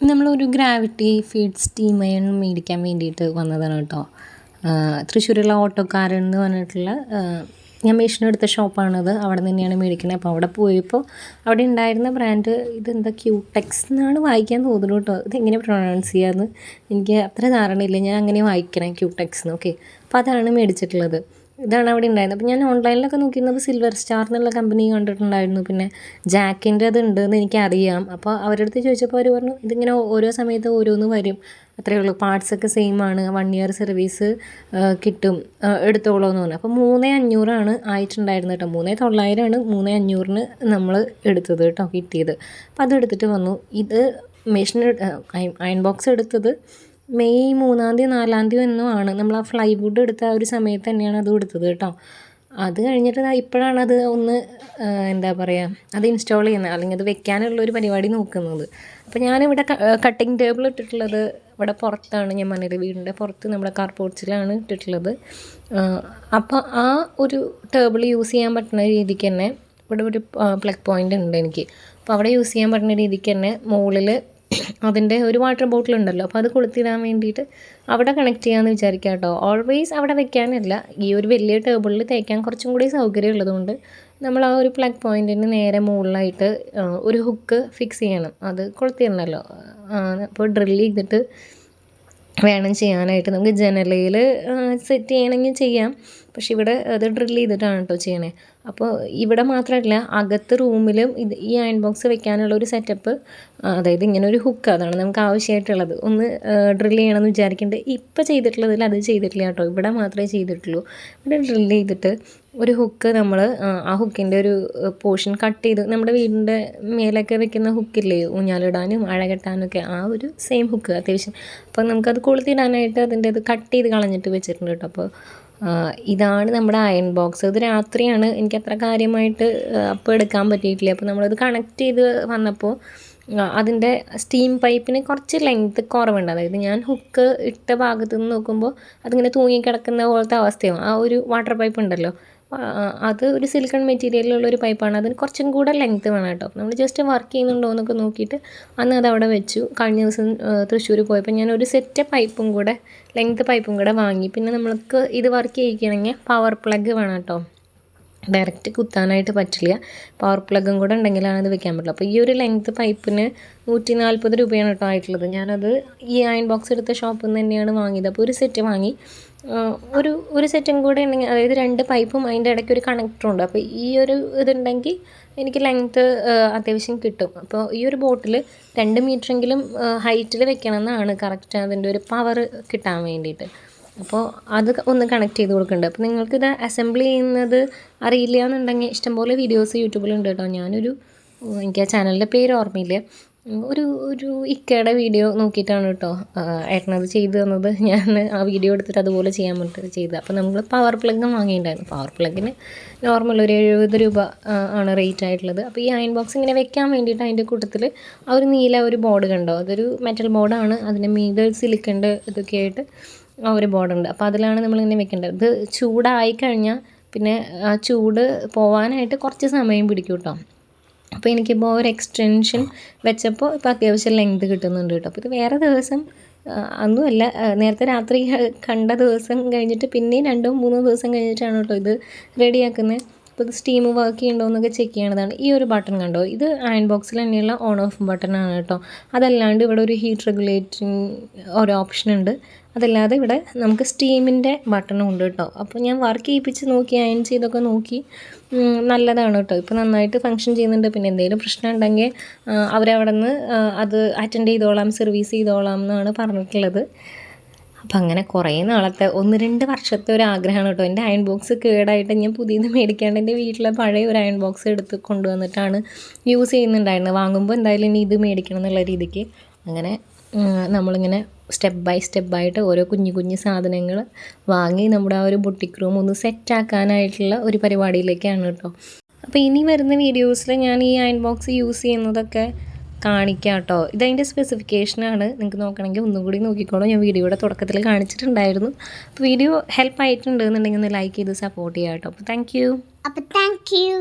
നമ്മളൊരു gravity feed steam iron മേടിക്കാൻ വേണ്ടിയിട്ട് വന്നതാണ് കേട്ടോ. തൃശ്ശൂരുള്ള ഓട്ടോക്കാരൻ എന്ന് പറഞ്ഞിട്ടുള്ള ഞാൻ മെഷീൻ എടുത്ത ഷോപ്പാണത് അവിടെ തന്നെയാണ് മേടിക്കുന്നത്. അപ്പോൾ അവിടെ പോയപ്പോൾ അവിടെ ഉണ്ടായിരുന്ന ബ്രാൻഡ് ഇതെന്താ ക്യൂടെക്സ് എന്നാണ് വായിക്കാൻ തോന്നുന്നു കേട്ടോ. ഇതെങ്ങനെ പ്രൊണൗൺസ് ചെയ്യാമെന്ന് എനിക്ക് അത്ര ധാരണയില്ല. ഞാൻ അങ്ങനെ വായിക്കണം ക്യൂടെക്സ് എന്ന്. ഓക്കെ അപ്പോൾ അതാണ് മേടിച്ചിട്ടുള്ളത്. ഇതാണ് അവിടെ ഉണ്ടായിരുന്നത്. അപ്പോൾ ഞാൻ ഓൺലൈനിലൊക്കെ നോക്കിയിരുന്നപ്പോൾ സിൽവർ സ്റ്റാർ എന്നുള്ള കമ്പനി കണ്ടിട്ടുണ്ടായിരുന്നു. പിന്നെ ജാക്കിന്റെ അത് ഉണ്ടെന്ന് എനിക്കറിയാം. അപ്പോൾ അവരുടെ അടുത്ത് ചോദിച്ചപ്പോൾ അവർ പറഞ്ഞു ഇതിങ്ങനെ ഓരോ സമയത്ത് ഓരോന്ന് വരും. അത്രയേ ഉള്ളൂ. പാർട്സ് ഒക്കെ സെയിം ആണ്. വൺ ഇയർ സർവീസ് കിട്ടും. എടുത്തോളൂ എന്ന് പറഞ്ഞു. അപ്പോൾ മൂന്നേ അഞ്ഞൂറാണ് ആയിട്ടുണ്ടായിരുന്നത് കേട്ടോ. മൂന്നേ തൊള്ളായിരമാണ് മൂന്നേ അഞ്ഞൂറിന് നമ്മൾ എടുത്തത് കേട്ടോ കിട്ടിയത്. അപ്പോൾ അത് എടുത്തിട്ട് വന്നു. ഇത് മെഷീൻ അയൺ ബോക്സ് എടുത്തത് മെയ് മൂന്നാം തീയതി നാലാം തീയതി എന്നും ആണ് നമ്മൾ ആ ഫ്ലൈ ഫ്ലൈവുഡ് എടുത്ത ആ ഒരു സമയത്ത് തന്നെയാണ് അത് കൊടുത്തത് കേട്ടോ. അത് കഴിഞ്ഞിട്ട് ഇപ്പോഴാണ് അത് ഒന്ന് എന്താ പറയുക അത് ഇൻസ്റ്റാൾ ചെയ്യുന്നത്. അല്ലെങ്കിൽ അത് വെക്കാനുള്ള ഒരു പരിപാടി നോക്കുന്നത്. അപ്പോൾ ഞാനിവിടെ കട്ടിങ് ടേബിൾ ഇട്ടിട്ടുള്ളത് ഇവിടെ പുറത്താണ്. ഞാൻ പറഞ്ഞത് വീടിന്റെ പുറത്ത് നമ്മുടെ കാർപോർട്സിലാണ് ഇട്ടിട്ടുള്ളത്. അപ്പോൾ ആ ഒരു ടേബിൾ യൂസ് ചെയ്യാൻ പറ്റുന്ന രീതിക്ക് തന്നെ ഇവിടെ ഒരു പ്ലഗ് പോയിന്റ് ഉണ്ട് എനിക്ക്. അപ്പോൾ അവിടെ യൂസ് ചെയ്യാൻ പറ്റുന്ന രീതിക്ക് തന്നെ മുകളിൽ അതിന്റെ ഒരു വാട്ടർ ബോട്ടിൽ ഉണ്ടല്ലോ അപ്പോൾ അത് കൊളുത്തിടാൻ വേണ്ടിയിട്ട് അവിടെ കണക്ട് ചെയ്യാമെന്ന് വിചാരിക്കാം കേട്ടോ. ഓൾവേസ് അവിടെ വെക്കാനല്ല. ഈ ഒരു വലിയ ടേബിളിൽ തേക്കാൻ കുറച്ചും കൂടി സൗകര്യം ഉള്ളതുകൊണ്ട് നമ്മൾ ആ ഒരു പ്ലഗ് പോയിന്റിന് നേരെ മുകളിലായിട്ട് ഒരു ഹുക്ക് ഫിക്സ് ചെയ്യണം. അത് കൊളുത്തിടണമല്ലോ അപ്പോൾ ഡ്രിൽ ചെയ്തിട്ട് വേണം ചെയ്യാനായിട്ട്. നമുക്ക് ജനലയിൽ സെറ്റ് ചെയ്യണമെങ്കിൽ ചെയ്യാം. പക്ഷെ ഇവിടെ അത് ഡ്രിൽ ചെയ്തിട്ടാണ് കേട്ടോ ചെയ്യണേ. അപ്പോൾ ഇവിടെ മാത്രമല്ല അകത്ത് റൂമിലും ഇത് ഈ അയൺ ബോക്സ് വെക്കാനുള്ള ഒരു സെറ്റപ്പ് അതായത് ഇങ്ങനെ ഒരു ഹുക്ക് അതാണ് നമുക്ക് ആവശ്യമായിട്ടുള്ളത്. ഒന്ന് ഡ്രിൽ ചെയ്യണമെന്ന് വിചാരിക്കേണ്ടത് ഇപ്പോൾ ചെയ്തിട്ടുള്ളതിൽ അത് ചെയ്തിട്ടില്ല കേട്ടോ ഇവിടെ മാത്രമേ ചെയ്തിട്ടുള്ളൂ. ഇവിടെ ഡ്രിൽ ചെയ്തിട്ട് ഒരു ഹുക്ക് നമ്മൾ ആ ഹുക്കിന്റെ ഒരു പോർഷൻ കട്ട് ചെയ്ത് നമ്മുടെ വീടിന്റെ മേലൊക്കെ വെക്കുന്ന ഹുക്കില്ലേ ഊഞ്ഞാലിടാനും അഴ കെട്ടാനൊക്കെ ആ ഒരു സെയിം ഹുക്ക് അത്യാവശ്യം. അപ്പോൾ നമുക്കത് കൊളുത്തിടാനായിട്ട് അതിന്റെ അത് കട്ട് ചെയ്ത് കളഞ്ഞിട്ട് വെച്ചിട്ടുണ്ട് കേട്ടോ അപ്പോൾ ഇതാണ് നമ്മുടെ അയൺ ബോക്സ് ഇത് രാത്രിയാണ് എനിക്ക് അത്ര കാര്യമായിട്ട് അപ്പോൾ എടുക്കാൻ പറ്റിയിട്ടില്ല. അപ്പോൾ നമ്മളത് കണക്ട് ചെയ്ത് വന്നപ്പോൾ അതിന്റെ സ്റ്റീം പൈപ്പിന് കുറച്ച് ലെങ്ത് കുറവുണ്ട്. അതായത് ഞാൻ ഹുക്ക് ഇട്ട ഭാഗത്ത് നിന്ന് നോക്കുമ്പോൾ അതിങ്ങനെ തൂങ്ങിക്കിടക്കുന്ന പോലത്തെ അവസ്ഥയാവും. ആ ഒരു വാട്ടർ പൈപ്പ് ഉണ്ടല്ലോ. അത് ഒരു സിലിക്കൺ മെറ്റീരിയലിലുള്ള ഒരു പൈപ്പാണ് അതിന് കുറച്ചും കൂടെ ലെങ്ത് വേണം കേട്ടോ. നമ്മൾ ജസ്റ്റ് വർക്ക് ചെയ്യുന്നുണ്ടോ എന്നൊക്കെ നോക്കിയിട്ട് അന്ന് അത് അവിടെ വെച്ചു. കഴിഞ്ഞ ദിവസം തൃശ്ശൂർ പോയപ്പോൾ ഞാൻ ഒരു സെറ്റ് പൈപ്പും കൂടെ ലെങ്ത് പൈപ്പും കൂടെ വാങ്ങി. പിന്നെ നമ്മൾക്ക് ഇത് വർക്ക് ചെയ്യിക്കണമെങ്കിൽ പവർ പ്ലഗ് വേണം കേട്ടോ. ഡയറക്റ്റ് കുത്താനായിട്ട് പറ്റില്ല. പവർ പ്ലഗും കൂടെ ഉണ്ടെങ്കിലാണ് ഇത് വെക്കാൻ പറ്റുള്ളൂ. അപ്പോൾ ഈ ഒരു ലെങ്ത് പൈപ്പിന് നൂറ്റി നാൽപ്പത് രൂപയാണ് കേട്ടോ ആയിട്ടുള്ളത്. ഞാനത് ഈ അയൺ ബോക്സ് എടുത്ത ഷോപ്പിൽ നിന്ന് തന്നെയാണ് വാങ്ങിയത്. അപ്പോൾ ഒരു സെറ്റ് വാങ്ങി. ഒരു ഒരു സെറ്റും കൂടെ ഉണ്ടെങ്കിൽ അതായത് രണ്ട് പൈപ്പും അതിന്റെ ഇടയ്ക്ക് ഒരു കണക്ടറും ഉണ്ട്. അപ്പോൾ ഈ ഒരു ഇതുണ്ടെങ്കിൽ എനിക്ക് ലെങ്ത്ത് അത്യാവശ്യം കിട്ടും. അപ്പോൾ ഈ ഒരു ബോട്ടിൽ രണ്ട് മീറ്ററെങ്കിലും ഹൈറ്റിൽ വെക്കണം എന്നാണ് കറക്റ്റ് അതിന്റെ ഒരു പവർ കിട്ടാൻ വേണ്ടിയിട്ട്. അപ്പോൾ അത് ഒന്ന് കണക്ട് ചെയ്ത് കൊടുക്കുന്നുണ്ട്. അപ്പോൾ നിങ്ങൾക്കിത് അസംബിൾ ചെയ്യുന്നത് അറിയില്ല എന്നുണ്ടെങ്കിൽ ഇഷ്ടംപോലെ വീഡിയോസ് യൂട്യൂബിലുണ്ട് കേട്ടോ. ഞാനൊരു എനിക്ക് ആ ചാനലിന്റെ പേര് ഓർമ്മയില്ല. ഒരു ഒരു ഇക്കയുടെ വീഡിയോ നോക്കിയിട്ടാണ് കേട്ടോ ഏട്ടനത് ചെയ്തു തന്നത്. ഞാൻ ആ വീഡിയോ എടുത്തിട്ട് അതുപോലെ ചെയ്യാൻ വേണ്ടിയിട്ട് ചെയ്തത് അപ്പോൾ നമ്മൾ പവർ പ്ലഗ് വാങ്ങിയിട്ടുണ്ടായിരുന്നു. പവർ പ്ലഗിന് നോർമൽ ഒരു എഴുപത് രൂപ ആണ് റേറ്റ് ആയിട്ടുള്ളത്. അപ്പോൾ ഈ അയൺ ബോക്സ് ഇങ്ങനെ വെക്കാൻ വേണ്ടിയിട്ട് അതിന്റെ കൂട്ടത്തിൽ ആ ഒരു നീല ഒരു ബോർഡ് കണ്ടോ? അതൊരു മെറ്റൽ ബോർഡാണ് അതിന്റെ മീതെ സിലിക്കണ്ട് ഇതൊക്കെ ആയിട്ട് ആ ഒരു ബോർഡുണ്ട് അപ്പോൾ അതിലാണ് നമ്മളിങ്ങനെ വെക്കേണ്ടത്. ഇത് ചൂടായി കഴിഞ്ഞാൽ പിന്നെ ആ ചൂട് പോവാനായിട്ട് കുറച്ച് സമയം പിടിക്കും കേട്ടോ അപ്പോൾ എനിക്കിപ്പോൾ ഒരു എക്സ്റ്റൻഷൻ വെച്ചപ്പോൾ ഇപ്പോൾ അത്യാവശ്യം ലെങ്ത് കിട്ടുന്നുണ്ട് കേട്ടോ. അപ്പോൾ ഇത് വേറെ ദിവസം അന്നുമല്ല നേരത്തെ രാത്രി കണ്ട ദിവസം കഴിഞ്ഞിട്ട് പിന്നെയും രണ്ടോ മൂന്നോ ദിവസം കഴിഞ്ഞിട്ടാണ് കേട്ടോ ഇത് റെഡിയാക്കുന്നത് അപ്പോൾ ഇത് സ്റ്റീം വർക്ക് ചെയ്യുന്നുണ്ടോ എന്നൊക്കെ ചെക്ക് ചെയ്യണതാണ്. ഈ ഒരു ബട്ടൺ കണ്ടോ? ഇത് അയൺ ബോക്സിൽ തന്നെയുള്ള ഓൺ ഓഫ് ബട്ടൺ ആണ് കേട്ടോ. അതല്ലാണ്ട് ഇവിടെ ഒരു ഹീറ്റ് റെഗുലേറ്റിംഗ് ഒരു ഓപ്ഷൻ ഉണ്ട്. അതല്ലാതെ ഇവിടെ നമുക്ക് സ്റ്റീമിന്റെ ബട്ടണും ഉണ്ട് കേട്ടോ. അപ്പോൾ ഞാൻ വർക്ക് ചെയ്യിപ്പിച്ച് നോക്കി അയൺ ചെയ്തൊക്കെ നോക്കി. നല്ലതാണ് കേട്ടോ. ഇപ്പോൾ നന്നായിട്ട് ഫങ്ഷൻ ചെയ്യുന്നുണ്ട്. പിന്നെ എന്തെങ്കിലും പ്രശ്നം ഉണ്ടെങ്കിൽ അവരവിടെ നിന്ന് അത് അറ്റൻഡ് ചെയ്തോളാം സർവീസ് ചെയ്തോളാം എന്നാണ് പറഞ്ഞിട്ടുള്ളത്. അപ്പം അങ്ങനെ കുറേ നാളത്തെ ഒന്ന് രണ്ട് വർഷത്തെ ഒരു ആഗ്രഹമാണ് കേട്ടോ. എന്റെ അയൺ ബോക്സ് കേടായിട്ട് ഞാൻ പുതിയത് മേടിക്കാണ്ട് എന്റെ വീട്ടിലെ പഴയ ഒരു അയൺ ബോക്സ് എടുത്ത് കൊണ്ടുവന്നിട്ടാണ് യൂസ് ചെയ്യുന്നുണ്ടായിരുന്നത്. വാങ്ങുമ്പോൾ എന്തായാലും ഇനി ഇത് മേടിക്കണം എന്നുള്ള രീതിക്ക്. അങ്ങനെ നമ്മളിങ്ങനെ സ്റ്റെപ്പ് ബൈ സ്റ്റെപ്പായിട്ട് ഓരോ കുഞ്ഞു കുഞ്ഞു സാധനങ്ങൾ വാങ്ങി നമ്മുടെ ആ ഒരു ബുട്ടിക് റൂം ഒന്ന് സെറ്റാക്കാനായിട്ടുള്ള ഒരു പരിപാടിയിലേക്കാണ് കേട്ടോ. അപ്പോൾ ഇനി വരുന്ന വീഡിയോസിൽ ഞാൻ ഈ അയൺ ബോക്സ് യൂസ് ചെയ്യുന്നതൊക്കെ കാണിക്കാം കേട്ടോ. ഇതതിന്റെ സ്പെസിഫിക്കേഷനാണ് നിങ്ങൾക്ക് നോക്കണമെങ്കിൽ ഒന്നും കൂടി നോക്കിക്കോളൂ. ഞാൻ വീഡിയോയുടെ തുടക്കത്തിൽ കാണിച്ചിട്ടുണ്ടായിരുന്നു. അപ്പോൾ വീഡിയോ ഹെൽപ്പ് ആയിട്ടുണ്ട് എന്നുണ്ടെങ്കിൽ ഒന്ന് ലൈക്ക് ചെയ്ത് സപ്പോർട്ട് ചെയ്യാം കേട്ടോ. അപ്പോൾ താങ്ക് യു അപ്പോൾ താങ്ക് യു